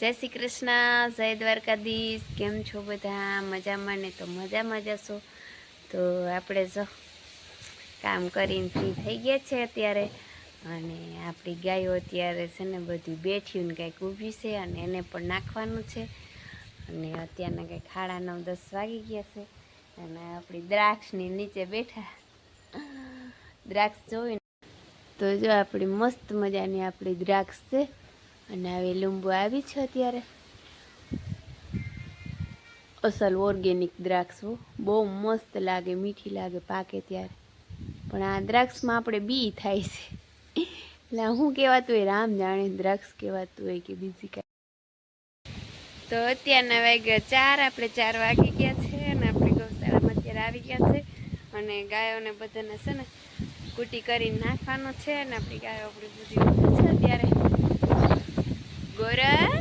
જય શ્રી કૃષ્ણ, જય દ્વારકાધીશ. કેમ છો બધા? મજામાં ને? તો મજામાં જશો તો આપણે જો કામ કરીને ફ્રી થઈ ગયા છે અત્યારે. અને આપણી ગાયો અત્યારે છે ને બધી બેઠીને કંઈક ઊભી છે અને એને પણ નાખવાનું છે. અને અત્યારના કાંઈ ખાડા નવ, દસ વાગી ગયા છે. અને આપણી દ્રાક્ષની નીચે બેઠા. દ્રાક્ષ જોઈને તો જો આપણી મસ્ત મજાની આપણી દ્રાક્ષ છે. અને આવી લીંબુ આવી છે અત્યારે. અસલ ઓર્ગેનિક દ્રાક્ષ. બહુ મસ્ત લાગે, મીઠી લાગે પાકે ત્યારે. પણ આ દ્રાક્ષમાં આપણે બી થાય છે. એટલે હું કહેવાતું હોય? રામ જાણે દ્રાક્ષ કહેવાતું હોય કે બીજી કાંઈ. તો અત્યારના વાગ્યા ચાર, આપણે ચાર વાગી ગયા છે અને આપણે ગૌશાળામાં અત્યારે આવી ગયા છે. અને ગાયોને બધાને છે ને કૂટી કરીને નાખવાનો છે અને આપણી ગાયો આપણી બધી છે અત્યારે. ગોરલ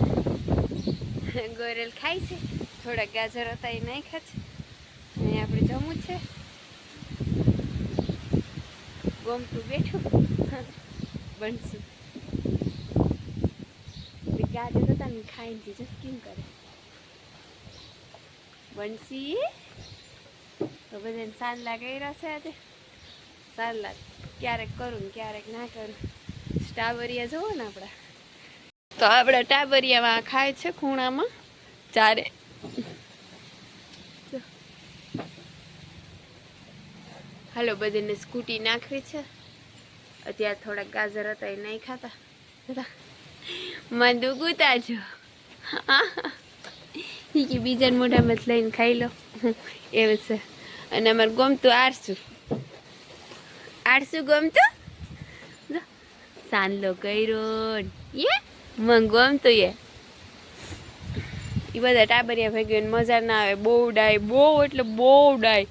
ગોરલ ખાય છે. થોડા ગાજર હતા એ નહીં છે. અહીં આપણે જમવું છે. ગમતું બેઠું. બનશું. ગાજર હતા ને ખાઈને જશે, કેમ કરે? બનશી? તો બધાને સાંજલા કર્યા છે આજે. સાંજલા ક્યારેક કરું ને ક્યારેક ના કરું. સ્ટાવરિયા જુઓ ને આપણા. તો આપણે ટાબરિયામાં ખાય છે ખૂણામાં. ચારે. હાલો બધાને સ્કૂટી નાખવી છે. અત્યારે થોડાક ગાજર હતા એ નહીં ખાતા. મંદુ ગુતા ઈ કે બીજાને મોઢામાં જ લઈને ખાઈ લો. એવું છે. અને અમારે ગમતું આરસું. આરસું ગમતું? જો, સાંજલો કર્યો યે? મને ગમતું એ એ બધા ટાબરિયા ભેગી મજા ના આવે. બહુ ડાય, બહુ એટલે બહુ ડાય.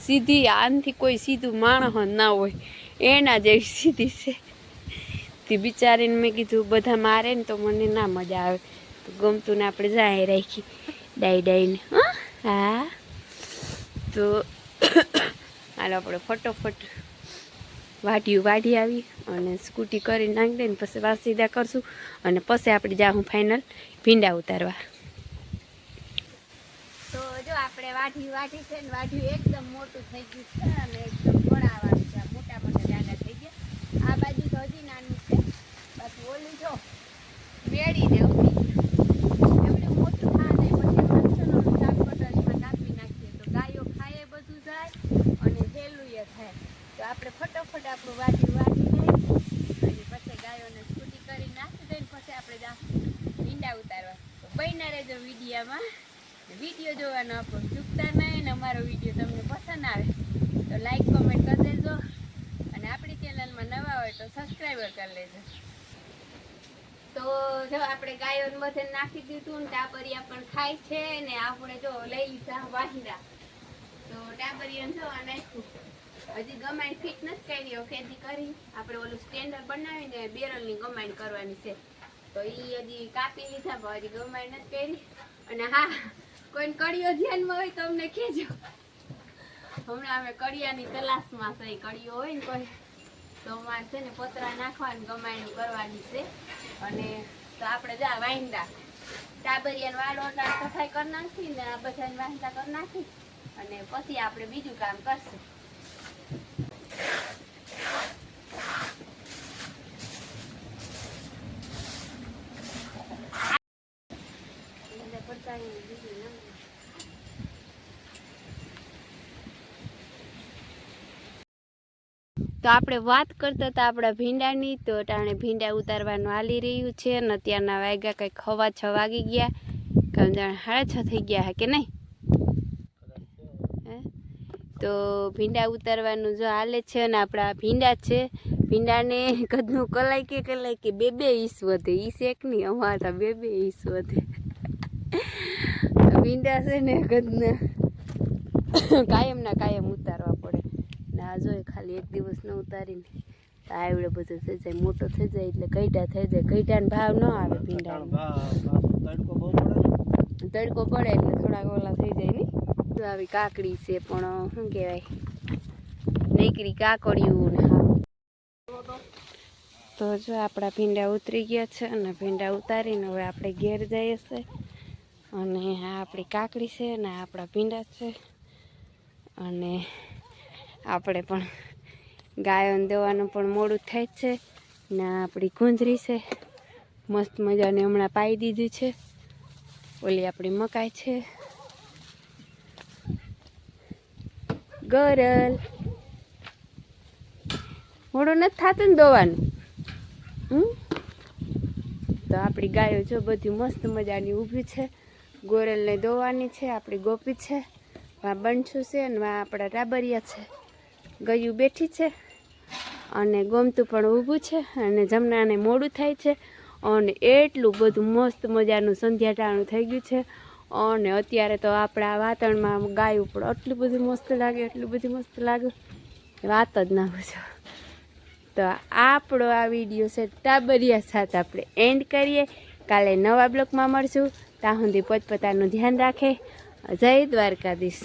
સીધી આનથી કોઈ સીધું માણસ ના હોય. એના જેવી સીધી છે. તે બિચારીને મેં કીધું, બધા મારે ને તો મને ના મજા આવે. તો ગમતું ને આપણે જાય રાખી. ડાઈ ડાઈને હં? હા. તો, હાલો, આપણે ફટોફટ વાઢ્યું વાઢી આવી અને સ્કૂટી કરી નાખી દઈને પછી વાસીદા કરશું અને પછી આપણે જાઉં ફાઇનલ ભીંડા ઉતારવા. તો જો આપણે વાઢી વાઢી છે ને વાઢ્યું એકદમ મોટું થઈ ગયું છે અને એકદમ પડાવવાનું છે. મોટા મોટા દાણા થઈ ગયા. આ બાજુ તો હજી નાનું છે. બાકી ઓલું જો, વેડી ને એવડું મોટું થાય ને પછી એમાં છે ને ઓલું શાક પટાણીમાં કાપી નાખીએ તો ગાયો ખાય એ બધું જાય અને હેલું એ થાય તો આપણે ફટોફટ આપણું વાઢી લઈ અને પછી ગાયોને સ્કૂટી કરી નાખી દઈને પછી આપણે ઈંડા ઉતારવા. તો બન્યા રહેજો વિડીયામાં. વીડિયો જોવાનો આપણો ચૂકતા નહીં અમારો વીડિયો તમને પસંદ આવે તો લાઈક કોમેન્ટ કરી દેજો. અને આપણી ચેનલમાં નવા હોય તો સબસ્ક્રાઈબર કરી લેજો. તો જો આપણે ગાયોને મધે નાખી દીધું ને ટાબરિયા પણ ખાય છે ને આપણે જો લઈ લીધા વાહિરા તો ટાબરિયાને જો નાખ્યું. હજી ગમાઈ ફિટ નથી કરી ખેતી કરી. આપણે ઓલું સ્ટેન્ડર બનાવીને બેરલની ગમાઈન કરવાની છે. તો એ હજી કાપી લીધા હજી ગમાઈ નથી કરી. અને હા, કોઈને કડીઓ ધ્યાનમાં હોય તો અમને કહેજો. હમણાં અમે કડિયાની તલાશમાં છે, કડીઓ હોય ને કોઈ, તો અમારે છે ને પતરા નાખવાની ગમાયણું કરવાની છે. અને તો આપણે જા વાંદા ટાબરિયાને વાળો સફાઈ કરી નાખી ને આ બધાને વાંદા કરી નાખી. અને પછી આપણે બીજું કામ કરશું એટલે પડતાળીને બીજું ના તો આપણે વાત કરતા હતા આપણા ભીંડાની, તો ટાણે ભીંડા ઉતારવાનું હાલી રહ્યું છે અને અત્યારના વાગ્યા કંઈક હવા છ વાગી ગયા. કારણ જાણે સાડા છ થઈ ગયા હે કે નહીં? તો ભીંડા ઉતારવાનું જો હાલે છે અને આપણા ભીંડા છે. ભીંડાને કદનું કલાઈ કે કલાઈ કે બે બે ઈસ વધે. ઈસ એક નહીં, અમારા બે બે ઈસ વધે. ભીંડા છે ને કદના કાયમના કાયમ ઉતારવા પડે. ને આ જોઈએ ખાલી એક દિવસ ન ઉતારીને તો આવડે બધું થઈ જાય. મોટો થઈ જાય એટલે કઈટા થઈ જાય. ગઈઢાનો ભાવ ન આવે ભીંડાનો તડકો પડે એટલે થોડાક ઓલા થઈ જાય ને. આવી કાકડી છે પણ શું કહેવાય? નીકળી કાકડિયું ને તો જો આપણા ભીંડા ઉતરી ગયા છે અને ભીંડા ઉતારીને હવે આપણે ઘેર જઈએ છે. અને આ આપણી કાકડી છે અને આપણા ભીંડા છે. અને આપણે પણ ગાયોને દેવાનું પણ મોડું થાય છે. ને આપણી ગુંજરી છે. મસ્ત મજાની હમણાં પાઈ દીધી છે. ઓલી આપણી મકાઈ છે. ગરલ. મોડું નથી થતું ને દોવાનું. તો આપણી ગાયો જો બધી મસ્ત મજાની ઊભી છે. ગોરલને દોવાની છે, આપણી ગોપી છે વા બંછું છે અને વા આપણા રાબરિયા છે. ગયું બેઠી છે અને ગમતું પણ ઊભું છે અને જમનાને મોડું થાય છે અને એટલું બધું મસ્ત મજાનું સંધ્યાટાણું થઈ ગયું છે અને અત્યારે તો આપણા વાતાવરણમાં ગાયું પણ એટલું બધું મસ્ત લાગે એટલું બધું મસ્ત લાગે. વાત જ ના પૂછો. તો આપણો આ વીડિયો છે ટાબરિયા સાથે આપણે એન્ડ કરીએ. કાલે નવા બ્લોકમાં મળશું. ત્યાં સુધી પોતપોતાનું ધ્યાન રાખે. જય દ્વારકાધીશ.